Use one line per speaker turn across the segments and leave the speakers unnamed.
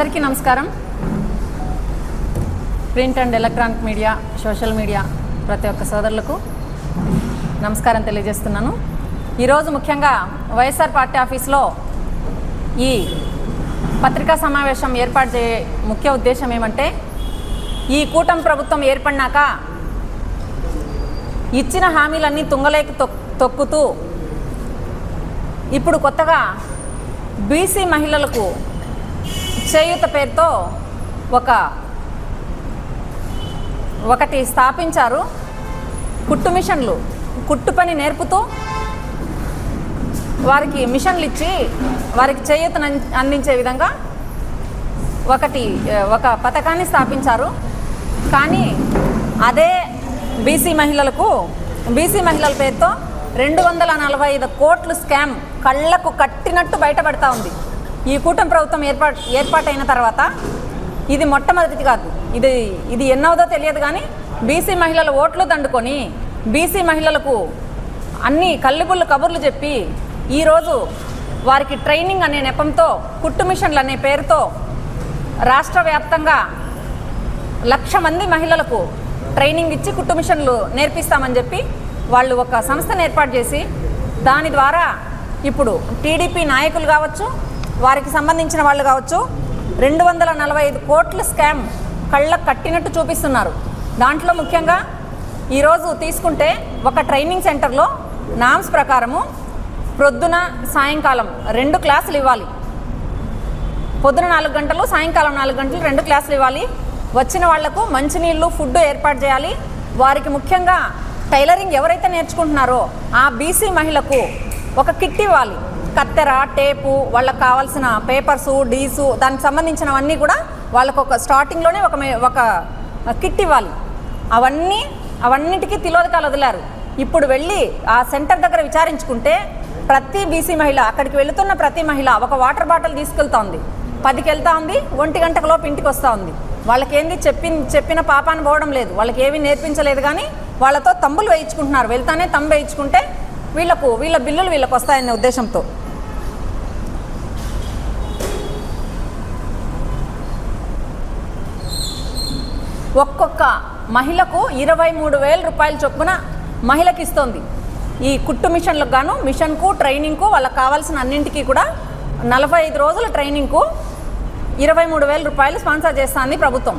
అందరికీ నమస్కారం. Print and electronic media social media ప్రతి ఒక్క సోదరులకు నమస్కారం తెలియజేస్తున్నాను. ఈరోజు ముఖ్యంగా వైఎస్ఆర్ పార్టీ ఆఫీస్లో ఈ పత్రికా సమావేశం ఏర్పాటు చే ముఖ్య ఉద్దేశం ఏమంటే ఈ కూటమి ప్రభుత్వం ఏర్పడినాక ఇచ్చిన హామీలన్నీ తుంగలేకి తొక్కుతూ ఇప్పుడు కొత్తగా బీసీ మహిళలకు చేయూత పేరుతో ఒక ఒకటి స్థాపించారు కుట్టు మిషన్లు. కుట్టు పని నేర్పుతూ వారికి మిషన్లు ఇచ్చి వారికి చేయూతను అందించే విధంగా ఒకటి ఒక పథకాన్ని స్థాపించారు. కానీ అదే బీసీ మహిళలకు బీసీ మహిళల పేరుతో రెండు వందల నలభై ఐదు కోట్లు స్కామ్ కళ్ళకు కట్టినట్టు బయటపడతా ఉంది. ఈ కూటమి ప్రభుత్వం ఏర్పాటు ఏర్పాటైన తర్వాత ఇది మొట్టమొదటిది కాదు. ఇది ఇది ఎన్నవదో తెలియదు కానీ బీసీ మహిళల ఓట్లు దండుకొని బీసీ మహిళలకు అన్ని కల్లిబుల్లు కబుర్లు చెప్పి ఈరోజు వారికి ట్రైనింగ్ అనే నెపంతో కుట్టు మిషన్లు అనే పేరుతో రాష్ట్ర వ్యాప్తంగా లక్ష మంది మహిళలకు ట్రైనింగ్ ఇచ్చి కుట్టు మిషన్లు నేర్పిస్తామని చెప్పి వాళ్ళు ఒక సంస్థను ఏర్పాటు చేసి దాని ద్వారా ఇప్పుడు టీడీపీ నాయకులు కావచ్చు వారికి సంబంధించిన వాళ్ళు కావచ్చు. రెండు వందల నలభై ఐదు కోట్ల స్కామ్ కళ్ళకు కట్టినట్టు చూపిస్తున్నారు. దాంట్లో ముఖ్యంగా ఈరోజు తీసుకుంటే ఒక ట్రైనింగ్ సెంటర్లో నామ్స్ ప్రకారము ప్రొద్దున సాయంకాలం రెండు క్లాసులు ఇవ్వాలి. పొద్దున నాలుగు గంటలు సాయంకాలం నాలుగు గంటలు రెండు క్లాసులు ఇవ్వాలి. వచ్చిన వాళ్ళకు మంచినీళ్ళు ఫుడ్ ఏర్పాటు చేయాలి. వారికి ముఖ్యంగా టైలరింగ్ ఎవరైతే నేర్చుకుంటున్నారో ఆ బీసీ మహిళకు ఒక కిట్ ఇవ్వాలి. కత్తెర టేపు వాళ్ళకి కావాల్సిన పేపర్సు డీసు దానికి సంబంధించినవన్నీ కూడా వాళ్ళకు ఒక స్టార్టింగ్లోనే ఒక మే- ఒక కిట్ ఇవ్వాలి. అవన్నీ అవన్నిటికీ తిలోదకాలు వదిలారు. ఇప్పుడు వెళ్ళి ఆ సెంటర్ దగ్గర విచారించుకుంటే ప్రతి బీసీ మహిళ అక్కడికి వెళుతున్న ప్రతి మహిళ ఒక వాటర్ బాటిల్ తీసుకెళ్తా ఉంది పదికి వెళ్తా ఉంది ఒంటి గంటకు లోపు ఇంటికి వస్తూ ఉంది వాళ్ళకేంది చెప్పిన చెప్పిన పాపాన్ని పోవడం లేదు. వాళ్ళకి ఏమీ నేర్పించలేదు కానీ వాళ్ళతో తంబులు వేయించుకుంటున్నారు. వెళ్తానే తమ్ము వేయించుకుంటే వీళ్ళకు వీళ్ళ బిల్లులు వీళ్ళకు వస్తాయనే ఉద్దేశంతో. ఒక్కొక్క మహిళకు ఇరవై మూడు వేల రూపాయల చొప్పున మహిళకి ఇస్తుంది ఈ కుట్టు మిషన్లకు గాను మిషన్కు ట్రైనింగ్కు వాళ్ళకి కావాల్సిన అన్నింటికీ కూడా నలభై ఐదు రోజుల ట్రైనింగ్కు ఇరవై మూడు వేల రూపాయలు స్పాన్సర్ చేస్తుంది ప్రభుత్వం.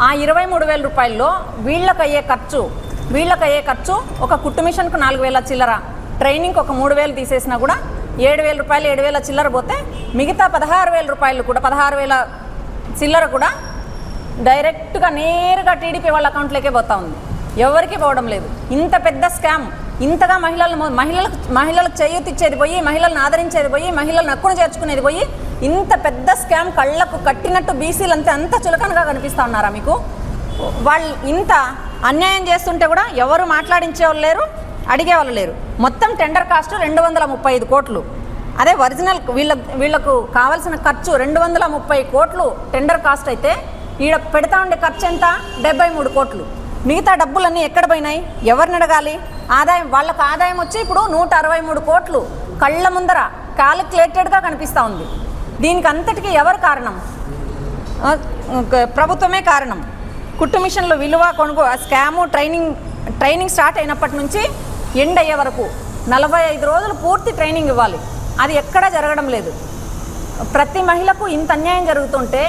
ఆ ఇరవై మూడు వేల రూపాయల్లో వీళ్ళకి అయ్యే ఖర్చు వీళ్ళకి అయ్యే ఖర్చు ఒక కుట్టు మిషన్కు నాలుగు వేల చిల్లర ట్రైనింగ్కి ఒక మూడు వేలు తీసేసినా కూడా ఏడు వేల రూపాయలు ఏడు వేల చిల్లర పోతే మిగతా పదహారు వేల రూపాయలు కూడా పదహారు వేల చిల్లర కూడా డైరెక్ట్గా నేరుగా టీడీపీ వాళ్ళ అకౌంట్లోకే పోతా ఉంది. ఎవరికి పోవడం లేదు. ఇంత పెద్ద స్కామ్. ఇంతగా మహిళలు మహిళలకు మహిళలకు చేయూతిచ్చేది పోయి మహిళలను ఆదరించేది పోయి మహిళలను హక్కును చేర్చుకునేది పోయి ఇంత పెద్ద స్కామ్ కళ్ళకు కట్టినట్టు బీసీలు అంతా అంత చులకనగా కనిపిస్తూ ఉన్నారా మీకు? వాళ్ళు ఇంత అన్యాయం చేస్తుంటే కూడా ఎవరు మాట్లాడించేవాళ్ళు లేరు అడిగేవాళ్ళు లేరు. మొత్తం టెండర్ కాస్ట్ రెండు వందల ముప్పై ఐదు కోట్లు. అదే ఒరిజినల్ వీళ్ళ వీళ్ళకు కావాల్సిన ఖర్చు రెండు వందల ముప్పై కోట్లు టెండర్ కాస్ట్ అయితే ఈడ పెడతా ఉండే ఖర్చు ఎంత? డెబ్బై మూడు కోట్లు. మిగతా డబ్బులన్నీ ఎక్కడ పోయినాయి? ఎవరిని అడగాలి? ఆదాయం వాళ్ళకు ఆదాయం వచ్చి ఇప్పుడు నూట అరవై మూడు కోట్లు. కళ్ళ ముందర క్యాలిక్యులేటెడ్గా కనిపిస్తూ ఉంది. దీనికి అంతటికీ ఎవరు కారణం? ప్రభుత్వమే కారణం. కుట్టు మిషన్లు విలువ కొనుగో ఆ స్కాము ట్రైనింగ్ ట్రైనింగ్ స్టార్ట్ అయినప్పటి నుంచి ఎండ్ అయ్యే వరకు నలభై ఐదు రోజులు పూర్తి ట్రైనింగ్ ఇవ్వాలి. అది ఎక్కడా జరగడం లేదు. ప్రతి మహిళకు ఇంత అన్యాయం జరుగుతుంటే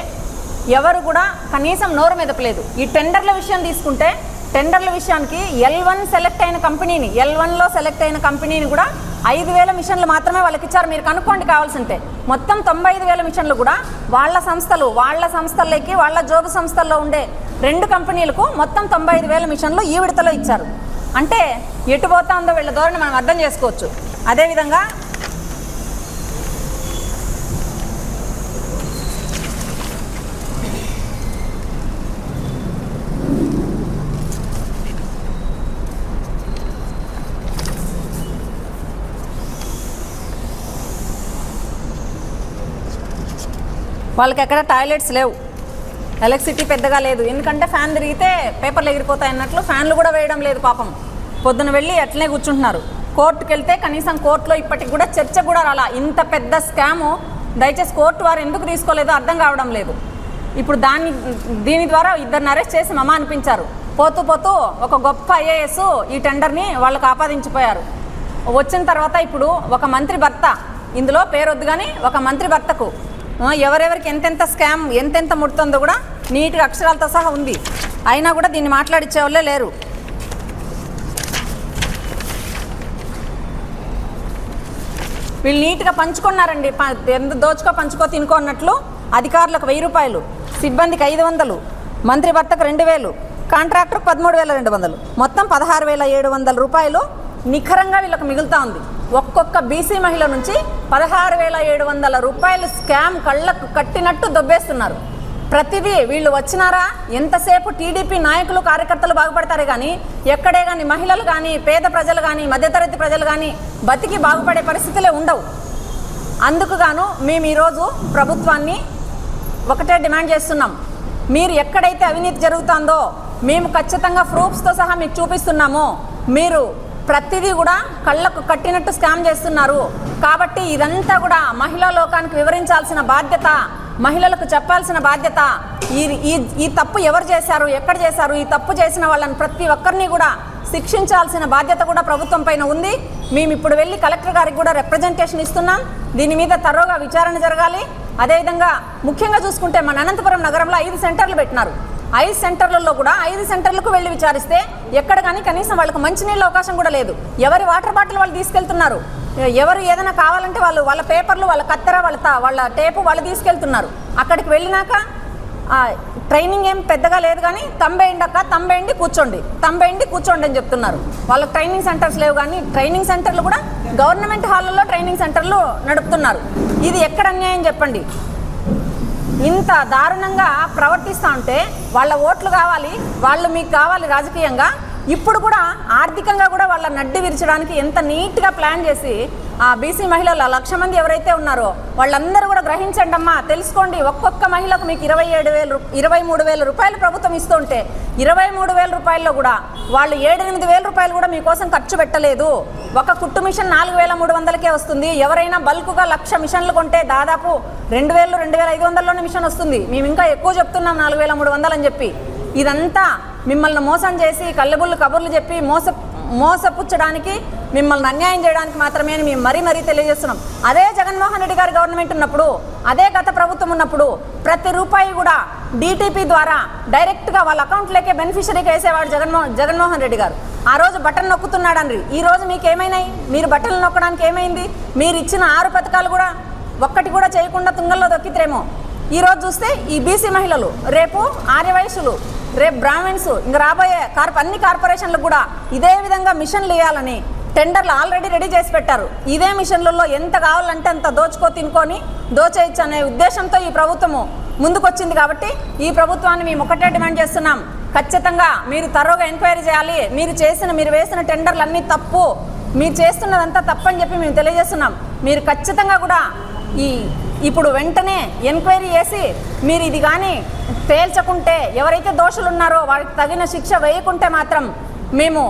ఎవరు కూడా కనీసం నోరు మెదపలేదు. ఈ టెండర్ల విషయం తీసుకుంటే టెండర్ల విషయానికి ఎల్ వన్ సెలెక్ట్ అయిన కంపెనీని ఎల్ వన్లో సెలెక్ట్ అయిన కంపెనీని కూడా ఐదు వేల మిషన్లు మాత్రమే వాళ్ళకి ఇచ్చారు మీరు కనుక్కోండి కావాల్సింటే. మొత్తం తొంభై ఐదు వేల మిషన్లు కూడా వాళ్ళ సంస్థలు వాళ్ళ సంస్థలకి వాళ్ళ జోబు సంస్థల్లో ఉండే రెండు కంపెనీలకు మొత్తం తొంభై ఐదు వేల మిషన్లు ఈ విడతలో ఇచ్చారు. అంటే ఎటు పోతా ఉందో వీళ్ళ ధోరణి మనం అర్థం చేసుకోవచ్చు. అదేవిధంగా వాళ్ళకి ఎక్కడ టాయిలెట్స్ లేవు. ఎలక్ట్రిసిటీ పెద్దగా లేదు. ఎందుకంటే ఫ్యాన్ తిరిగితే పేపర్లు ఎగిరిపోతాయి అన్నట్లు ఫ్యాన్లు కూడా వేయడం లేదు పాపం. పొద్దున వెళ్ళి అట్లనే కూర్చుంటున్నారు. కోర్టుకు వెళ్తే కనీసం కోర్టులో ఇప్పటికి కూడా చర్చ కూడా రాలా. ఇంత పెద్ద స్కాము. దయచేసి కోర్టు వారు ఎందుకు తీసుకోలేదో అర్థం కావడం లేదు. ఇప్పుడు దాన్ని దీని ద్వారా ఇద్దరిని అరెస్ట్ చేసి మమ అనిపించారు. పోతూ పోతూ ఒక గొప్ప ఐఏఎస్ ఈ టెండర్ని వాళ్ళకు ఆపాదించిపోయారు వచ్చిన తర్వాత ఇప్పుడు ఒక మంత్రి భర్త. ఇందులో పేరొద్దు కానీ ఒక మంత్రి భర్తకు. ఎవరెవరికి ఎంతెంత స్కామ్ ఎంతెంత ముడుతుందో కూడా నీట్గా అక్షరాలతో సహా ఉంది. అయినా కూడా దీన్ని మాట్లాడిచ్చే వాళ్ళే లేరు. వీళ్ళు నీట్గా పంచుకున్నారండి. ప- ఎంత దోచుకో పంచుకో తినుకో అన్నట్లు అధికారులకు వెయ్యి రూపాయలు సిబ్బందికి ఐదు వందలు మంత్రి భర్తకు రెండు వేలు కాంట్రాక్టర్ పదమూడు వేల రెండు వందలు మొత్తం పదహారు వేల ఏడు వందల రూపాయలు నిఖరంగా వీళ్ళకు మిగులుతూ ఉంది. ఒక్కొక్క బీసీ మహిళ నుంచి పదహారు వేల ఏడు వందల రూపాయలు స్కామ్ కళ్ళకు కట్టినట్టు దొబ్బేస్తున్నారు. ప్రతిదీ వీళ్ళు వచ్చినారా? ఎంతసేపు టీడీపీ నాయకులు కార్యకర్తలు బాగుపడతారు కానీ ఎక్కడే కానీ మహిళలు కానీ పేద ప్రజలు కానీ మధ్యతరగతి ప్రజలు కానీ బతికి బాగుపడే పరిస్థితులే ఉండవు. అందుకు గాను మేము ఈరోజు ప్రభుత్వాన్ని ఒకటే డిమాండ్ చేస్తున్నాం. మీరు ఎక్కడైతే అవినీతి జరుగుతుందో మేము ఖచ్చితంగా ప్రూఫ్స్తో సహా మీకు చూపిస్తున్నాము. మీరు ప్రతిదీ కూడా కళ్ళకు కట్టినట్టు స్కామ్ చేస్తున్నారు. కాబట్టి ఇదంతా కూడా మహిళా లోకానికి వివరించాల్సిన బాధ్యత మహిళలకు చెప్పాల్సిన బాధ్యత. ఈ ఈ ఈ తప్పు ఎవరు చేశారు ఎక్కడ చేశారు ఈ తప్పు చేసిన వాళ్ళని ప్రతి ఒక్కరిని కూడా శిక్షించాల్సిన బాధ్యత కూడా ప్రభుత్వం పైన ఉంది. మేము ఇప్పుడు వెళ్ళి కలెక్టర్ గారికి కూడా రిప్రజెంటేషన్ ఇస్తున్నాం. దీని మీద తరోగా విచారణ జరగాలి. అదేవిధంగా ముఖ్యంగా చూసుకుంటే మన అనంతపురం నగరంలో ఐదు సెంటర్లు పెట్టినారు. ఐదు సెంటర్లలో కూడా ఐదు సెంటర్లకు వెళ్ళి విచారిస్తే ఎక్కడ కానీ కనీసం వాళ్ళకి మంచినీళ్ళ అవకాశం కూడా లేదు. ఎవరి వాటర్ బాటిల్ వాళ్ళు తీసుకెళ్తున్నారు? ఎవరు ఏదైనా కావాలంటే వాళ్ళు వాళ్ళ పేపర్లు వాళ్ళ కత్తెర వాళ్ళ వాళ్ళ టేపు వాళ్ళు తీసుకెళ్తున్నారు. అక్కడికి వెళ్ళినాక ట్రైనింగ్ ఏం పెద్దగా లేదు కానీ తంబేయండి అక్క తంబేయండి కూర్చోండి తంబేయండి కూర్చోండి అని చెప్తున్నారు. వాళ్ళకి ట్రైనింగ్ సెంటర్స్ లేవు కానీ ట్రైనింగ్ సెంటర్లు కూడా గవర్నమెంట్ హాల్లో ట్రైనింగ్ సెంటర్లు నడుపుతున్నారు. ఇది ఎక్కడ అన్యాయం చెప్పండి? ఇంత దారుణంగా ప్రవర్తిస్తూ ఉంటే వాళ్ళ ఓట్లు కావాలి వాళ్ళు మీకు కావాలి రాజకీయంగా. ఇప్పుడు కూడా ఆర్థికంగా కూడా వాళ్ళ నడ్డి విరచడానికి ఎంత నీట్గా ప్లాన్ చేసి ఆ బీసీ మహిళలు లక్ష మంది ఎవరైతే ఉన్నారో వాళ్ళందరూ కూడా గ్రహించండి అమ్మా. తెలుసుకోండి ఒక్కొక్క మహిళకు మీకు ఇరవై ఏడు వేలు ఇరవై మూడు వేల రూపాయలు ప్రభుత్వం ఇస్తుంటే ఇరవై మూడు వేల రూపాయల్లో కూడా వాళ్ళు ఏడెనిమిది వేల రూపాయలు కూడా మీకోసం ఖర్చు పెట్టలేదు. ఒక కుట్టు మిషన్ నాలుగు వేల మూడు వందలకే వస్తుంది. ఎవరైనా బల్క్గా లక్ష మిషన్లు కొంటే దాదాపు రెండు వేలు రెండు వేల ఐదు వందల్లోనే మిషన్ వస్తుంది. మేము ఇంకా ఎక్కువ చెప్తున్నాం నాలుగు వేల మూడు వందలు అని చెప్పి. ఇదంతా మిమ్మల్ని మోసం చేసి కళ్ళబుళ్ళు కబుర్లు చెప్పి మోస మోసపుచ్చడానికి మిమ్మల్ని అన్యాయం చేయడానికి మాత్రమే అని మేము మరీ మరీ తెలియజేస్తున్నాం. అదే జగన్మోహన్ రెడ్డి గారి గవర్నమెంట్ ఉన్నప్పుడు అదే గత ప్రభుత్వం ఉన్నప్పుడు ప్రతి రూపాయి కూడా డీటీపీ ద్వారా డైరెక్ట్గా వాళ్ళ అకౌంట్లోకే బెనిఫిషరీకి వేసేవాడు జగన్మో జగన్మోహన్ రెడ్డి గారు. ఆ రోజు బటన్ నొక్కుతున్నాడండి. ఈ రోజు మీకు ఏమైనాయి మీరు బటన్లు నొక్కడానికి ఏమైంది? మీరు ఇచ్చిన ఆరు పథకాలు కూడా ఒక్కటి కూడా చేయకుండా తుంగల్లో దొక్కితేమో ఈరోజు చూస్తే ఈ బీసీ మహిళలు రేపు ఆర్యవయసులు రేపు బ్రాహ్మిన్స్ ఇంక రాబోయే కార్ప అన్ని కార్పొరేషన్లకు కూడా ఇదే విధంగా మిషన్లు ఇవ్వాలని టెండర్లు ఆల్రెడీ రెడీ చేసి పెట్టారు. ఇదే మిషన్లలో ఎంత కావాలంటే అంత దోచుకో తినుకొని దోచేయచ్చు అనే ఉద్దేశంతో ఈ ప్రభుత్వము ముందుకొచ్చింది కాబట్టి ఈ ప్రభుత్వాన్ని మేము ఒకటే డిమాండ్ చేస్తున్నాం. ఖచ్చితంగా మీరు తరోగా ఎంక్వైరీ చేయాలి. మీరు చేసిన మీరు వేసిన టెండర్లు అన్నీ తప్పు. మీరు చేస్తున్నదంతా తప్పని చెప్పి మేము తెలియజేస్తున్నాం. మీరు ఖచ్చితంగా కూడా ఈ ఇప్పుడు వెంటనే ఎంక్వైరీ చేసి మీరు ఇది కానీ తేల్చకుంటే ఎవరైతే దోషులు ఉన్నారో వారికి తగిన శిక్ష వేయకుంటే మాత్రం మేము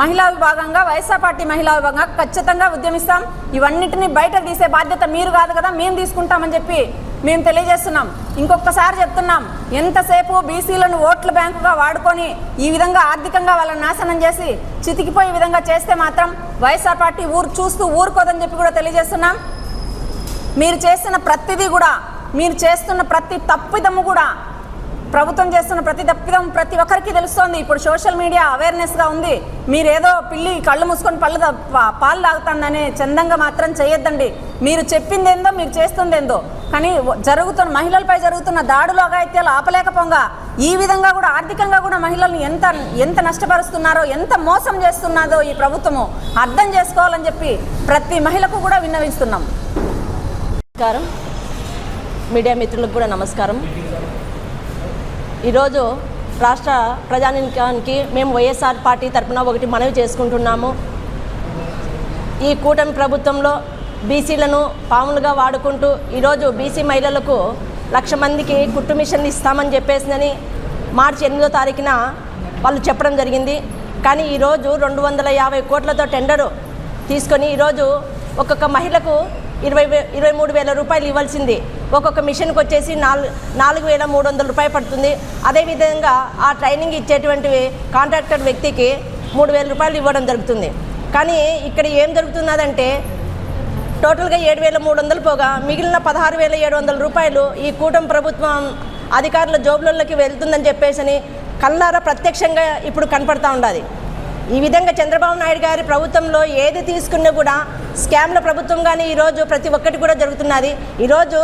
మహిళా విభాగంగా వైఎస్ఆర్ పార్టీ మహిళా విభాగంగా ఖచ్చితంగా ఉద్యమిస్తాం. ఇవన్నిటిని బయట తీసే బాధ్యత మీరు కాదు కదా మేము తీసుకుంటామని చెప్పి మేము తెలియజేస్తున్నాం. ఇంకొకసారి చెప్తున్నాం ఎంతసేపు బీసీలను ఓట్ల బ్యాంకుగా వాడుకొని ఈ విధంగా ఆర్థికంగా వాళ్ళని నాశనం చేసి చితికిపోయే విధంగా చేస్తే మాత్రం వైఎస్ఆర్ పార్టీ ఊరు చూస్తూ ఊరుకోదని చెప్పి కూడా తెలియజేస్తున్నాం. మీరు చేస్తున్న ప్రతిదీ కూడా మీరు చేస్తున్న ప్రతి తప్పిదము కూడా ప్రభుత్వం చేస్తున్న ప్రతి తప్పిదం ప్రతి ఒక్కరికి తెలుస్తోంది. ఇప్పుడు సోషల్ మీడియా అవేర్నెస్గా ఉంది. మీరు ఏదో పిల్లి కళ్ళు మూసుకొని పళ్ళు పాలు తాగుతుందనే చందంగా మాత్రం చేయొద్దండి. మీరు చెప్పింది ఏందో మీరు చేస్తుంది ఏందో కానీ జరుగుతున్న మహిళలపై జరుగుతున్న దాడులు అగాయిత్యాలు ఆపలేకపోగా ఈ విధంగా కూడా ఆర్థికంగా కూడా మహిళల్ని ఎంత ఎంత నష్టపరుస్తున్నారో ఎంత మోసం చేస్తున్నారో ఈ ప్రభుత్వము అర్థం చేసుకోవాలని చెప్పి ప్రతి మహిళకు కూడా విన్నవిస్తున్నాం
నమస్కారం. మీడియా మిత్రులకు కూడా నమస్కారం. ఈరోజు రాష్ట్ర ప్రజానికానికి మేము వైఎస్ఆర్ పార్టీ తరఫున ఒకటి మనవి చేసుకుంటున్నాము. ఈ కూటమి ప్రభుత్వంలో బీసీలను పాములుగా వాడుకుంటూ ఈరోజు బీసీ మహిళలకు లక్ష మందికి కుట్టు మిషన్లు ఇస్తామని చెప్పేసిందని మార్చి ఎనిమిదో తారీఖున వాళ్ళు చెప్పడం జరిగింది. కానీ ఈరోజు రెండు వందల యాభై కోట్లతో టెండరు తీసుకొని ఈరోజు ఒక్కొక్క మహిళకు ఇరవై ఇరవై మూడు వేల రూపాయలు ఇవ్వాల్సింది. ఒక్కొక్క మిషన్కి వచ్చేసి నాలుగు నాలుగు వేల మూడు వందల రూపాయలు పడుతుంది. అదేవిధంగా ఆ ట్రైనింగ్ ఇచ్చేటువంటి కాంట్రాక్టర్ వ్యక్తికి మూడు వేల రూపాయలు ఇవ్వడం జరుగుతుంది. కానీ ఇక్కడ ఏం జరుగుతున్నదంటే టోటల్గా ఏడు వేల మూడు వందలు పోగా మిగిలిన పదహారు వేల ఏడు వందల రూపాయలు ఈ కూటమి ప్రభుత్వం అధికారుల జోబులలోకి వెళ్తుందని చెప్పేసి కళ్ళారా ప్రత్యక్షంగా ఇప్పుడు కనపడతా ఉండాలి ఈ విధంగా చంద్రబాబు నాయుడు గారి ప్రభుత్వంలో ఏది తీసుకున్నా కూడా స్కామ్ల ప్రభుత్వం కానీ ఈరోజు ప్రతి ఒక్కటి కూడా జరుగుతున్నది. ఈరోజు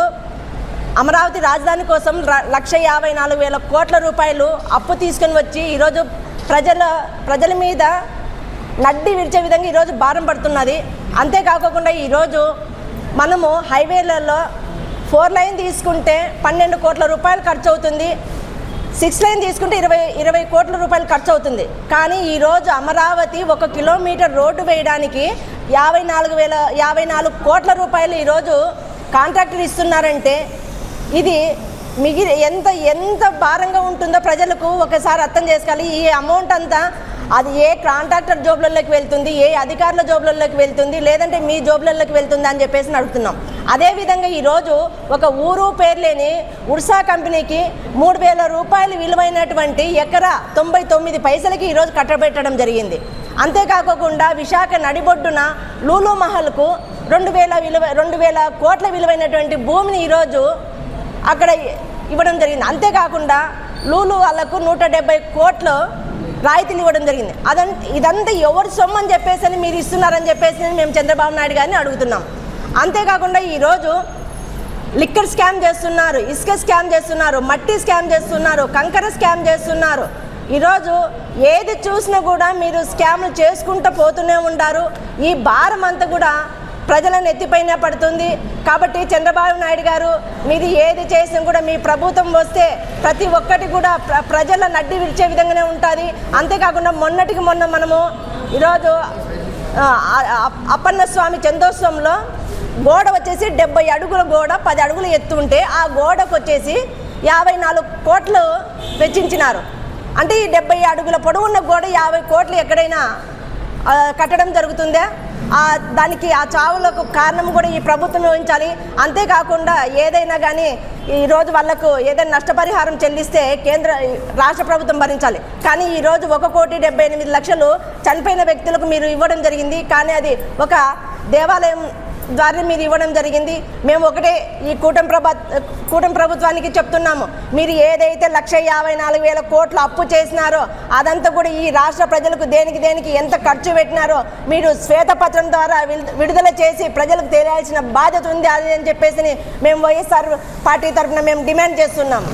అమరావతి రాజధాని కోసం లక్ష యాభై నాలుగు వేల కోట్ల రూపాయలు అప్పు తీసుకొని వచ్చి ఈరోజు ప్రజల ప్రజల మీద నడ్డి విరిచే విధంగా ఈరోజు భారం పడుతున్నది. అంతేకాకుండా ఈరోజు మనము హైవేలలో ఫోర్ లైన్ తీసుకుంటే పన్నెండు కోట్ల రూపాయలు ఖర్చు అవుతుంది సిక్స్ లైన్ తీసుకుంటే ఇరవై ఇరవై కోట్ల రూపాయలు ఖర్చు అవుతుంది కానీ ఈరోజు అమరావతి ఒక కిలోమీటర్ రోడ్డు వేయడానికి యాభై నాలుగు వేల యాభై నాలుగు కోట్ల రూపాయలు ఈరోజు కాంట్రాక్టర్ ఇస్తున్నారంటే ఇది మిగిలి ఎంత ఎంత భారంగా ఉంటుందో ప్రజలకు ఒకసారి అర్థం చేసుకోవాలి. ఈ అమౌంట్ అంతా అది ఏ కాంట్రాక్టర్ జోబులలోకి వెళ్తుంది ఏ అధికారుల జోబులలోకి వెళ్తుంది లేదంటే మీ జోబులలోకి వెళ్తుంది అని చెప్పేసి అడుగుతున్నాం. అదేవిధంగా ఈరోజు ఒక ఊరు పేరు లేని ఉర్సా కంపెనీకి మూడు వేల రూపాయలు విలువైనటువంటి ఎకరా తొంభై తొమ్మిది పైసలకి ఈరోజు కట్టబెట్టడం జరిగింది. అంతేకాకుండా విశాఖ నడిబొడ్డున లూలు మహల్కు రెండు వేల విలువ రెండు వేల కోట్ల విలువైనటువంటి భూమిని ఈరోజు అక్కడ ఇవ్వడం జరిగింది. అంతేకాకుండా లూలు వాళ్ళకు నూట డెబ్బై కోట్లు రాయితీలు ఇవ్వడం జరిగింది. అదంత ఇదంతా ఎవరి సొమ్ము అని చెప్పేసి అని మీరు ఇస్తున్నారని చెప్పేసి మేము చంద్రబాబు నాయుడు గారిని అడుగుతున్నాం. అంతేకాకుండా ఈరోజు లిక్కర్ స్కామ్ చేస్తున్నారు ఇసుక స్కామ్ చేస్తున్నారు మట్టి స్కామ్ చేస్తున్నారు కంకర స్కామ్ చేస్తున్నారు. ఈరోజు ఏది చూసినా కూడా మీరు స్కామ్లు చేసుకుంటూ పోతూనే ఉంటారు ఈ భారం అంతా కూడా ప్రజల నెత్తిపైన పడుతుంది. కాబట్టి చంద్రబాబు నాయుడు గారు మీది ఏది చేసినా కూడా మీ ప్రభుత్వం వస్తే ప్రతి ఒక్కటి కూడా ప్ర- ప్రజల నడ్డి విరిచే విధంగానే ఉంటుంది. అంతేకాకుండా మొన్నటికి మొన్న మనము ఈరోజు అప్పన్న స్వామి చందోత్సవంలో గోడ వచ్చేసి డెబ్బై అడుగుల గోడ పది అడుగులు ఎత్తు ఉంటే ఆ గోడకు వచ్చేసి యాభై నాలుగు కోట్లు వెచ్చించినారు. అంటే ఈ డెబ్బై అడుగుల పొడవున్న గోడ యాభై కోట్లు ఎక్కడైనా కట్టడం జరుగుతుందా? దానికి ఆ చావులకు కారణం కూడా ఈ ప్రభుత్వం ఊహించాలి అంతేకాకుండా ఏదైనా కానీ ఈరోజు వాళ్ళకు ఏదైనా నష్టపరిహారం చెల్లిస్తే కేంద్ర రాష్ట్ర ప్రభుత్వం భరించాలి. కానీ ఈరోజు ఒక కోటి డెబ్బై ఎనిమిది లక్షలు చనిపోయిన వ్యక్తులకు మీరు ఇవ్వడం జరిగింది. కానీ అది ఒక దేవాలయం ద్వారా మీరు ఇవ్వడం జరిగింది. మేము ఒకటే ఈ కూటమి ప్రభ కూటమి ప్రభుత్వానికి చెప్తున్నాము. మీరు ఏదైతే లక్ష యాభై నాలుగు వేల కోట్లు అప్పు చేసినారో అదంతా కూడా ఈ రాష్ట్ర ప్రజలకు దేనికి దేనికి ఎంత ఖర్చు పెట్టినారో మీరు శ్వేతపత్రం ద్వారా విడుదల చేసి ప్రజలకు తెలియాల్సిన బాధ్యత ఉంది అది అని చెప్పేసి మేము వైఎస్ఆర్ పార్టీ తరఫున మేము డిమాండ్ చేస్తున్నాము.